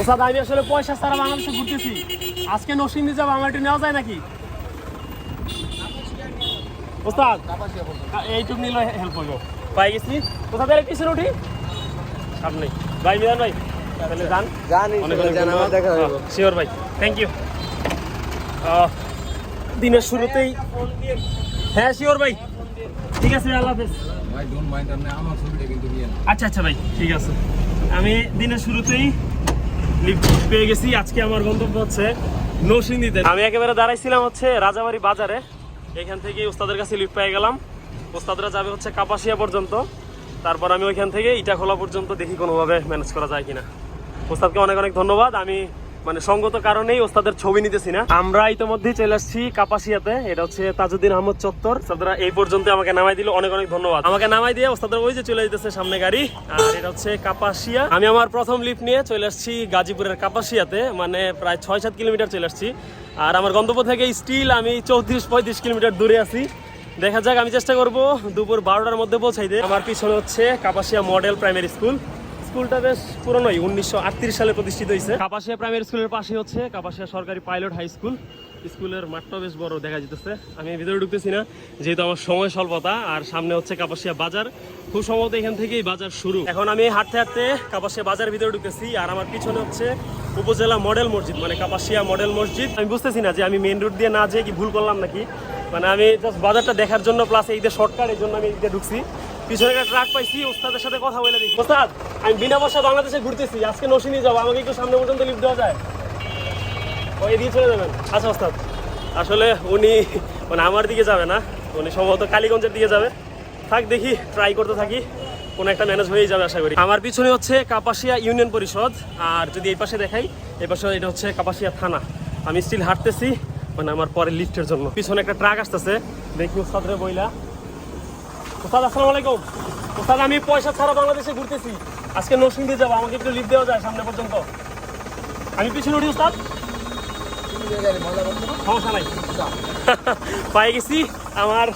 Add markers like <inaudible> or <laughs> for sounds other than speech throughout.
ওসাদ আমি আসলে পয়সা ছাড়া বাংলাদেশে ঘুরতেছি। আজকে নসিন্দি যাব আমার একটু নেওয়া যায় নাকি? ওস্তাদ এইটুক নিলে হেল্প করব পাই গেছি। কোথা থেকে পিছনে উঠি। সামনে ভাই মিজান ভাই তাহলে যান। জানি অনেক অনেক জানা আমার দেখা হইব। শিওর ভাই থ্যাংক ইউ দিনের শুরুতেই হ্যাঁ শিওর ভাই। ঠিক আছে আল্লাহ হাফেজ। ভাই ডোন্ট মাইন্ড আপনি আমার ছবিটা কিন্তু নিয়ে নেন আচ্ছা আচ্ছা ভাই ঠিক আছে। আমি দিনের শুরুতেই লিফট পেয়ে গেছি। আজকে আমার গন্তব্য হচ্ছে নৌসিংদীতে আমি একেবারে দাঁড়াইছিলাম হচ্ছে রাজাবাড়ি বাজারে। এখান থেকে ওস্তাদের কাছে লিফট পেয়ে গেলাম। ওস্তাদরা যাবে হচ্ছে কাপাসিয়া পর্যন্ত। তারপর আমি ওইখান থেকে ইটা খোলা পর্যন্ত দেখি কোনোভাবে ম্যানেজ করা যায় কিনা। ওস্তাদকে অনেক অনেক ধন্যবাদ। আমি মানে সঙ্গত কারণেই ওস্তাদের ছবি নিতেছি না। আমরা ইতিমধ্যেই চলে আসছি কাপাসিয়াতে। এটা হচ্ছে তাজউদ্দিন আহমদ চত্বর। ওস্তাদরা এই পর্যন্ত আমাকে নামাই দিল। অনেক অনেক ধন্যবাদ। আমাকে নামাই দিয়ে ওস্তাদের ওই যে চলে যেতেছে সামনে গাড়ি। আর এটা হচ্ছে কাপাসিয়া। আমি আমার প্রথম লিফট নিয়ে চলে আসছি গাজীপুরের কাপাসিয়াতে। মানে প্রায় ছয় সাত কিলোমিটার চলে আসছি। আর আমার গন্তব্য থেকে স্টিল আমি চৌত্রিশ পঁয়ত্রিশ কিলোমিটার দূরে আছি। দেখা যাক, আমি চেষ্টা করব দুপুর বারোটার মধ্যে পৌঁছাই পৌঁছাইতে। আমার পিছনে হচ্ছে কাপাসিয়া মডেল প্রাইমারি স্কুল স্কুলটা বেশ পুরনোই, উনিশশো সালে প্রতিষ্ঠিত হয়েছে। কাপাসিয়া প্রাইমারি স্কুলের পাশে হচ্ছে কাপাসিয়া সরকারি পাইলট হাই স্কুল। স্কুলের মাঠটা বেশ বড়, দেখা যেতেছে আমি ভিতরে ঢুকতেছি না, যেহেতু আমার সময় স্বল্পতা, আর সামনে হচ্ছে কাপাসিয়া বাজার। খুব সম্ভবত এখান থেকেই বাজার শুরু। এখন আমি হাঁটতে হাঁটতে কাপাসিয়া বাজার ভিতরে ঢুকতেছি, আর আমার পিছনে হচ্ছে উপজেলা মডেল মসজিদ মানে কাপাসিয়া মডেল মসজিদ। আমি বুঝতেছি না যে আমি মেন রোড দিয়ে না যেয়ে কি ভুল করলাম নাকি। মানে আমি জাস্ট বাজারটা দেখার জন্য প্লাস এই যে শর্টকাট এই জন্য আমি এই ঢুকছি। পিছনে একটা ট্রাক পাইছি, ওস্তাদের সাথে কথা বলে দেখি। ওস্তাদ, আমি বিনা পয়সা বাংলাদেশে ঘুরতেছি, আজকে নসি নিয়ে যাব, আমাকে একটু সামনে পর্যন্ত লিফট দেওয়া যায়। ওই দিয়ে চলে যাবেন। আচ্ছা ওস্তাদ। আসলে উনি মানে আমার দিকে যাবে না, উনি সম্ভবত কালীগঞ্জের দিকে যাবে। থাক, দেখি ট্রাই করতে থাকি, কোনো একটা ম্যানেজ হয়েই যাবে, আশা করি। আমার পিছনে হচ্ছে কাপাসিয়া ইউনিয়ন পরিষদ, আর যদি এই পাশে দেখাই, এই পাশে এটা হচ্ছে কাপাসিয়া থানা। আমি স্টিল হাঁটতেছি মানে আমার পরে লিফটের জন্য। পিছনে একটা ট্রাক আসতেছে, দেখি ওস্তাদরে বইলা। ওস্তাদ, আসসালামু আলাইকুম। ওস্তাদ, আমি পয়সা ছাড়া বাংলাদেশে ঘুরতেছি। আজকে নরসিং দিয়ে যাব, আমাকে একটু লিফট দেওয়া যায় সামনে পর্যন্ত। আমি পিছনে উঠি, ওস্তাদ। সমস্যা নাই। <laughs> পাই গেছি, আমার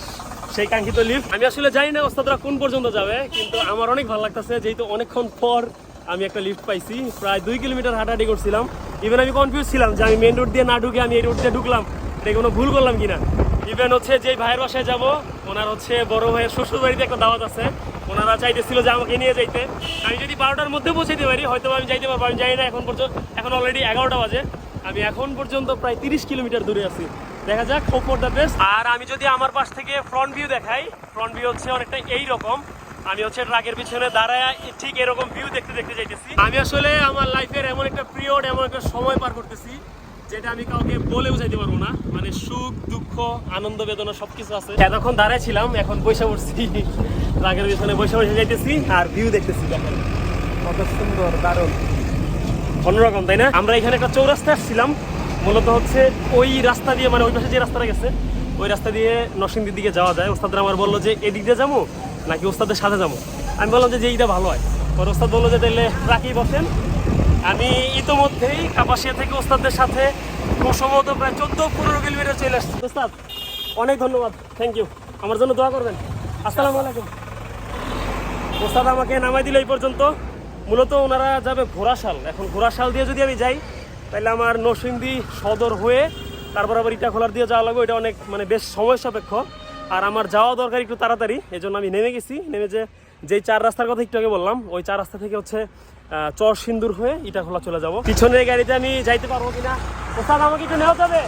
সেই কাঙ্ক্ষিত লিফট আমি আসলে জানি না ওস্তাদরা কোন পর্যন্ত যাবে, কিন্তু আমার অনেক ভালো লাগতেছে, যেহেতু অনেকক্ষণ পর আমি একটা লিফট পাইছি। প্রায় দুই কিলোমিটার হাঁটাহাঁটি করছিলাম। ইভেন আমি কনফিউজ ছিলাম যে আমি মেন রোড দিয়ে না ঢুকে আমি এই রোড দিয়ে ঢুকলাম। এটা কোনো ভুল করলাম কিনা? ইভেন হচ্ছে যে ভাইয়ের বাসায় যাব, ওনার হচ্ছে বড় ভাইয়ের শ্বশুর বাড়িতে একটা দাওয়াত আছে। ওনারা চাইতেছিল যে আমাকে নিয়ে যাইতে। আমি যদি বারোটার মধ্যে পৌঁছাইতে পারি, হয়তো আমি যাইতে পারব। আমি জানি না, এখন পর্যন্ত এখন অলরেডি এগারোটা বাজে। আমি এখন পর্যন্ত প্রায় তিরিশ কিলোমিটার দূরে আছি। দেখা যাক হোপ ফর দ্য বেস্ট আর আমি যদি আমার পাশ থেকে ফ্রন্ট ভিউ দেখাই ফ্রন্ট ভিউ হচ্ছে অনেকটা এই রকম। আমি হচ্ছে ট্রাকের পিছনে দাঁড়ায় ঠিক এরকম ভিউ দেখতে দেখতে যাইতেছি। আমি আসলে আমার লাইফের এমন একটা পিরিয়ড এমন একটা সময় পার করতেছি যেটা আমি কাউকে বলে বুঝাইতে পারব না মানে সুখ, দুঃখ, আনন্দ, বেদনা সবকিছু আছে। এতক্ষণ দাঁড়ায় ছিলাম, এখন বসে পড়ছি। রাগের পিছনে বসে বসে যাইতেছি আর ভিউ দেখতেছি কত সুন্দর, দারুণ। অন্যরকম, তাই না? আমরা এখানে একটা চৌরাস্তা আসছিলাম। মূলত হচ্ছে ওই রাস্তা দিয়ে মানে ওই পাশে যে রাস্তাটা গেছে, ওই রাস্তা দিয়ে নরসিংদীর দিকে যাওয়া যায়। ওস্তাদরা আমার বলল যে, এদিক দিয়ে যাব নাকি ওস্তাদের সাথে যাব? আমি বললাম যে যে এইটা ভালো হয়। পরে ওস্তাদ বলল যে, তাহলে ট্রাকেই বসেন। আমি ইতোমধ্যেই কাপাসিয়া থেকে ওস্তাদের সাথে সম্ভবত প্রায় চোদ্দ পনেরো কিলোমিটার চলে আসছি। ওস্তাদ, অনেক ধন্যবাদ। থ্যাংক ইউ আমার জন্য দোয়া করবেন। আসসালামু আলাইকুম। ওস্তাদ আমাকে নামাই দিল এই পর্যন্ত। মূলত ওনারা যাবে ঘোড়াশাল। এখন ঘোড়াশাল দিয়ে যদি আমি যাই, তাহলে আমার নরসিংদী সদর হয়ে তারপর আবার ইটা খোলার দিয়ে যাওয়া লাগবে। এটা অনেক মানে বেশ সময় সাপেক্ষ। আর আমার যাওয়া দরকার একটু তাড়াতাড়ি। এই আমি নেমে গেছি। নেমে যে, যেই চার রাস্তার কথা একটু আগে বললাম, ওই চার রাস্তা থেকে হচ্ছে চর সিন্দুর হয়ে ইটা খোলা চলে যাব। পিছনের গাড়িতে আমি যাইতে পারব কিনা? ওস্তাদ, আমাকে একটু নেওয়া যাবে?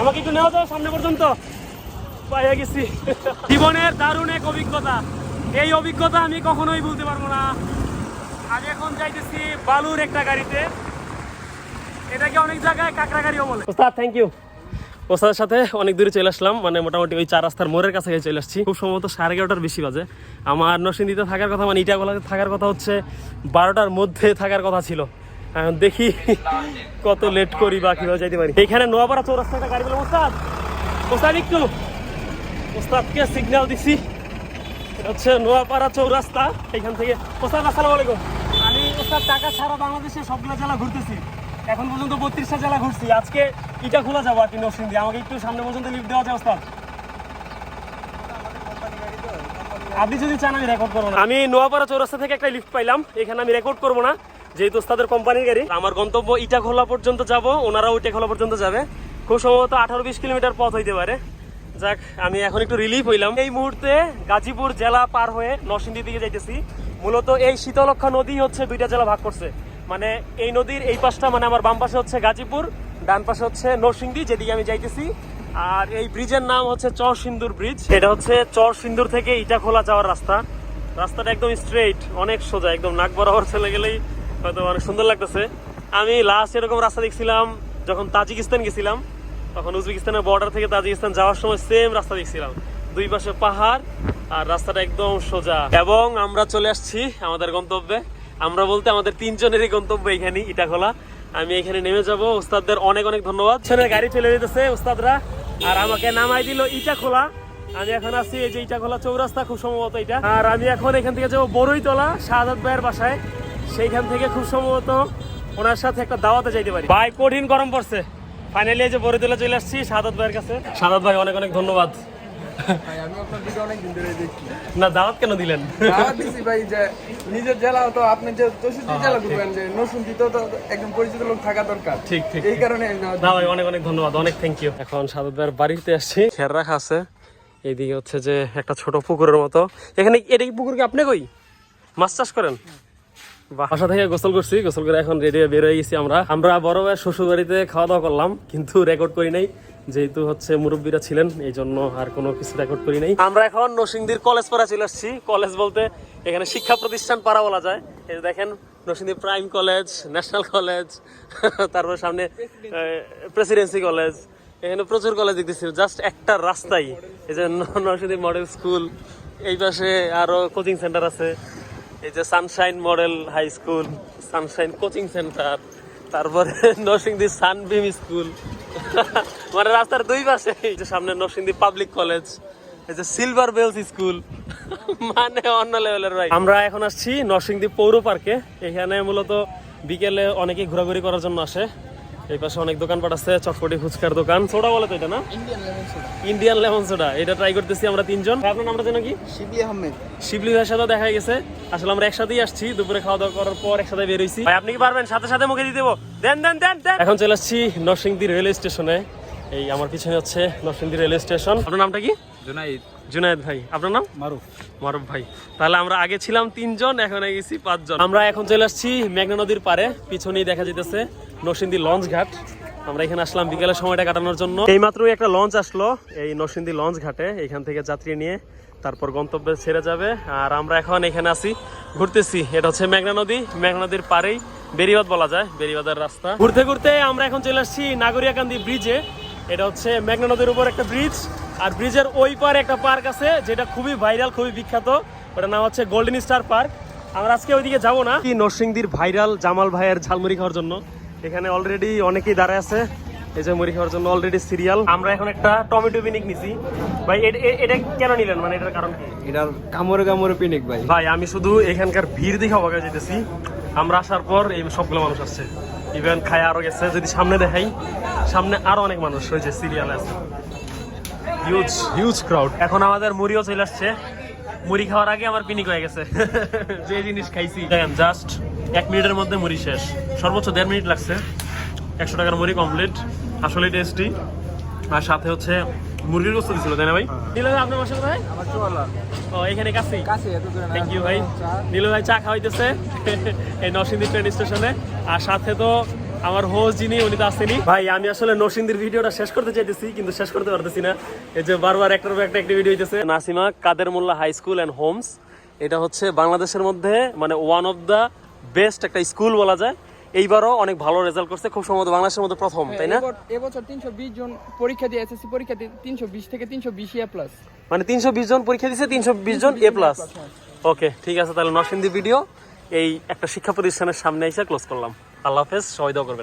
আমাকে একটু নেওয়া যাবে সামনে পর্যন্ত? পাইয়া গেছি। জীবনের দারুণ এক অভিজ্ঞতা। এই অভিজ্ঞতা আমি কখনোই বলতে পারব না। আমি এখন যাইতেছি বালুর একটা গাড়িতে। এটাকে অনেক জায়গায় কাঁকড়া গাড়িও বলে। ওস্তাদ থ্যাংক ইউ ওস্তাদের সাথে অনেক দূরে চলে আসলাম মানে মোটামুটি ওই চার রাস্তার মোড়ের কাছে চলে আসছি। খুব সম্ভবত সাড়ে এগারোটার বেশি বাজে। আমার নরসিংদীতে থাকার কথা মানে ইটাগোলাতে থাকার কথা হচ্ছে বারোটার মধ্যে থাকার কথা ছিল। দেখি কত লেট করি বা কীভাবে যাইতে পারি। এখানে নোয়াপাড়া চৌরাস্তা একটা গাড়ি বলে ওস্তাদ। ওস্তাদ, একটু। ওস্তাদকে সিগন্যাল দিছি। হচ্ছে নোয়াপাড়া চৌরাস্তা। এখান থেকে ওস্তাদ, আসসালামু আলাইকুম। আমি, ওস্তাদ, টাকা ছাড়া বাংলাদেশে সবগুলো জেলা ঘুরতেছি। এখন পর্যন্ত বত্রিশটা জেলা ঘুরছি। আজকে ইটা খোলা যাব আর কি নরসিংদী। আমাকে একটু সামনে পর্যন্ত লিফট দেওয়া যায়, ওস্তাদ। আপনি যদি চান, আমি রেকর্ড করব আমি নোয়াপাড়া চৌরাস্তা থেকে একটা লিফট পাইলাম। এখানে আমি রেকর্ড করব না, যেহেতু ওস্তাদের কোম্পানির গাড়ি। আমার গন্তব্য ইটা খোলা পর্যন্ত যাব, ওনারাও ইটা খোলা পর্যন্ত যাবে। খুব সম্ভবত আঠারো বিশ কিলোমিটার পথ হইতে পারে। যাক, আমি এখন একটু রিলিফ হইলাম। এই মুহূর্তে গাজীপুর জেলা পার হয়ে নরসিংদীর দিকে যাইতেছি। মূলত এই শীতলক্ষা নদী হচ্ছে দুইটা জেলা ভাগ করছে। মানে এই নদীর এই পাশটা মানে আমার বাম পাশে হচ্ছে গাজীপুর, ডান পাশে হচ্ছে নরসিংদী, যেদিকে আমি যাইতেছি। আর এই ব্রিজের নাম হচ্ছে চর সিন্দুর ব্রিজ। এটা হচ্ছে চর সিন্দুর থেকে ইটা খোলা যাওয়ার রাস্তা। রাস্তাটা একদম স্ট্রেট অনেক সোজা, একদম নাক বরাবর চলে গেলেই হয়তো অনেক সুন্দর লাগতেছে। আমি লাস্ট এরকম রাস্তা দেখছিলাম, যখন তাজিকিস্তান গেছিলাম, তখন উজবেকিস্তানের বর্ডার থেকে তাজিকিস্তান যাওয়ার সময় সেম রাস্তা দেখছিলাম। দুই পাশে পাহাড় আর রাস্তাটা একদম সোজা। এবং আমরা চলে আসছি আমাদের গন্তব্যে। আমরা বলতে আমাদের তিনজনেরই গন্তব্য এখানে ইটাখোলা। আমি এখানে নেমে যাব। ওস্তাদদের অনেক অনেক ধন্যবাদ। ছেলের গাড়ি চলে যেতেছে ওস্তাদরা। আর আমাকে নামাই দিল ইটাখোলা। আমি এখন আছি এই যে ইটাখোলা চৌরাস্তা, খুব সম্ভবত এটা। আর আমি এখন এখান থেকে যাব বড়ইতলা শাহাদ ভাইয়ের বাসায়। সেইখান থেকে খুব সম্ভবত ওনার সাথে একটা দাওয়াতে যাইতে পারি। ভাই, কঠিন গরম পড়ছে। ফাইনালি এই যে বড়ইতলা চলে আসছি শাহাদ ভাইয়ের কাছে। শাহাদ ভাই, অনেক অনেক ধন্যবাদ। ভাই আমি আপনার ভিডিও অনেক দিন ধরে দেখছি। না দাওয়াত কেন দিলেন? দাওয়াত দিছি ভাই যে নিজের জেলা তো আপনি যে চৌষট্টি জেলা ঘুরবেন যে তো একজন পরিচিত লোক থাকা দরকার। ঠিক ঠিক এই কারণে না ভাই অনেক অনেক ধন্যবাদ অনেক থ্যাংক ইউ এখন ভাইয়ের বাড়িতে আসছি। খেয়াল রাখা আছে। এইদিকে হচ্ছে যে একটা ছোট পুকুরের মতো। এখানে এটা কি পুকুর কি? আপনি কই? মাছ চাষ করেন। বাসা থেকে গোসল করছি গোসল করে এখন রেডি বের হয়ে গেছি আমরা। আমরা বড় ভাইয়ের শ্বশুর বাড়িতে খাওয়া দাওয়া করলাম কিন্তু রেকর্ড করি নাই। যেহেতু হচ্ছে মুরব্বীরা ছিলেন, এই জন্য আর কোনো কিছু রেকর্ড করি নাই। আমরা এখন নরসিংদীর কলেজ পাড়া চলে আসছি। কলেজ বলতে এখানে শিক্ষা প্রতিষ্ঠান পাড়া বলা যায়। এই দেখেন, Narsingdi prime college national college তারপর সামনে প্রেসিডেন্সি কলেজ এখানে প্রচুর কলেজ দেখতেছি জাস্ট একটা রাস্তাই। এই যে নরসিংদী মডেল স্কুল এই পাশে আরও কোচিং সেন্টার আছে। এই যে sunshine model high school sunshine coaching centre তারপরে <laughs> নরসিংদী সানবিম স্কুল মানে রাস্তার দুই পাশে। এই যে সামনে নরসিংদী পাবলিক কলেজ, এই যে সিলভার বেলস স্কুল মানে অন্য লেভেলের ভাই। আমরা এখন আসছি নরসিংদী পৌর পার্কে এখানে মূলত বিকেলে অনেকেই ঘোরাঘুরি করার জন্য আসে। এই পাশে অনেক দোকানপাট আছে চটপটি ফুচকার দোকান। সোডা বলে তো এটা না? ইন্ডিয়ান লেমন সোডা এটা ট্রাই করতেছি আমরা তিনজন। আপনার নামটা যেন কি? শিবলি আহমেদ। শিবলি ভাইয়ের সাথে দেখা গেছে। আসলে আমরা একসাথেই আসছি দুপুরে খাওয়া দাওয়া করার পর একসাথে বের হইছি। ভাই আপনি কি পারবেন? সাথে সাথে মুখে দিয়ে দেবো। দেন দেন দেন দেন। এখন চলে আসছি নরসিংদী রেলওয়ে স্টেশনে। এই আমার পিছনে হচ্ছে নরসিংদী রেলওয়ে স্টেশন। আপনার নামটা কি? জুনাইদ। জুনায়েদ ভাই আপনার নাম? মারুফ। মারুফ ভাই। তাহলে আমরা আগে ছিলাম তিনজন এখন গেছি পাঁচজন। আমরা এখন চলে আসছি মেঘনা নদীর পারে পিছনেই দেখা যেতেছে নরসিংদী লঞ্চ ঘাট। আমরা এখানে আসলাম বিকেলের সময়টা কাটানোর জন্য। এইমাত্রই একটা লঞ্চ আসলো এই নরসিংদী লঞ্চ ঘাটে এখান থেকে যাত্রী নিয়ে তারপর গন্তব্যে ছেড়ে যাবে। আর আমরা এখন এখানে আছি ঘুরতেছি। এটা হচ্ছে মেঘনা নদী মেঘনা নদীর পারেই বেরিবাদ বলা যায় বেরিবাদের রাস্তা। ঘুরতে ঘুরতে আমরা এখন চলে আসছি নাগরিয়াকান্দি ব্রিজে এটা হচ্ছে মেঘনা নদীর উপর একটা ব্রিজ আর ব্রিজের ওই পারে একটা পার্ক আছে যেটা খুবই ভাইরাল খুবই বিখ্যাত। ওটার নাম হচ্ছে গোল্ডেন স্টার পার্ক আমরা আজকে ওইদিকে যাব না। কি নরসিংদীর ভাইরাল জামাল ভাইয়ের ঝালমুড়ি খাওয়ার জন্য। এখানে অলরেডি অনেকেই দাঁড়ায় আছে। এই যে মুড়ি খাওয়ার জন্য অলরেডি সিরিয়াল আমরা এখন একটা টমেটো পিনিক নিছি। ভাই এটা কেন নিলেন? মানে এটার কারণ কি? এটার কামড়ে কামড়ে পিনিক ভাই। ভাই আমি শুধু এখানকার ভিড় দেখে অবাক হয়ে যেতেছি আমরা আসার পর এই সবগুলো মানুষ আসছে। ইভেন খায় আরও গেছে। যদি সামনে দেখাই সামনে আরও অনেক মানুষ হয়েছে সিরিয়াল আছে। হিউজ হিউজ ক্রাউড এখন আমাদের মুড়িও চলে আসছে। মুড়ি খাওয়ার আগে আমার পিনিক হয়ে গেছে। <laughs> যে জিনিস খাইছি। দেখেন জাস্ট এক মিনিটের মধ্যে মুড়ি শেষ। সর্বোচ্চ দেড় মিনিট লাগছে। একশো টাকার মুড়ি কমপ্লিট আসলে টেস্টি আর সাথে হচ্ছে মুরগির গোস্ত দিছিল তাই না ভাই? দিল আপনার বাসা কোথায়? ও এখানে কাছে এত থ্যাংক ইউ ভাই। নীল ভাই চা খাওয়াইতেছে। <laughs> এই নরসিংদী ট্রেন স্টেশনে আর সাথে তো আমার হোস্ট যিনি উনি তো আসেনি। ভাই আমি আসলে নরসিংদীর ভিডিওটা শেষ করতে চাইতেছি কিন্তু শেষ করতে পারতেছি না। এই যে বারবার একটার পর একটা একটা ভিডিও হইতেছে। Nasima Kader Mollah high school and homes এটা হচ্ছে বাংলাদেশের মধ্যে মানে ওয়ান অফ দ্য বেস্ট একটা স্কুল বলা যায়। এইবারও অনেক ভালো রেজাল্ট করছে খুব সম্ভবত বাংলাদেশের মধ্যে প্রথম তাই না? এবছর তিনশো বিশ জন পরীক্ষা দিয়ে এসএসসি পরীক্ষা দিয়ে তিনশো বিশ থেকে তিনশো বিশ ইয়া প্লাস মানে তিনশো বিশ জন পরীক্ষা দিচ্ছে তিনশো বিশ জন এ প্লাস ওকে ঠিক আছে তাহলে নরসিংদী ভিডিও এই একটা শিক্ষা প্রতিষ্ঠানের সামনে এসে ক্লোজ করলাম। আল্লাহ হাফেজ সবাই করবেন।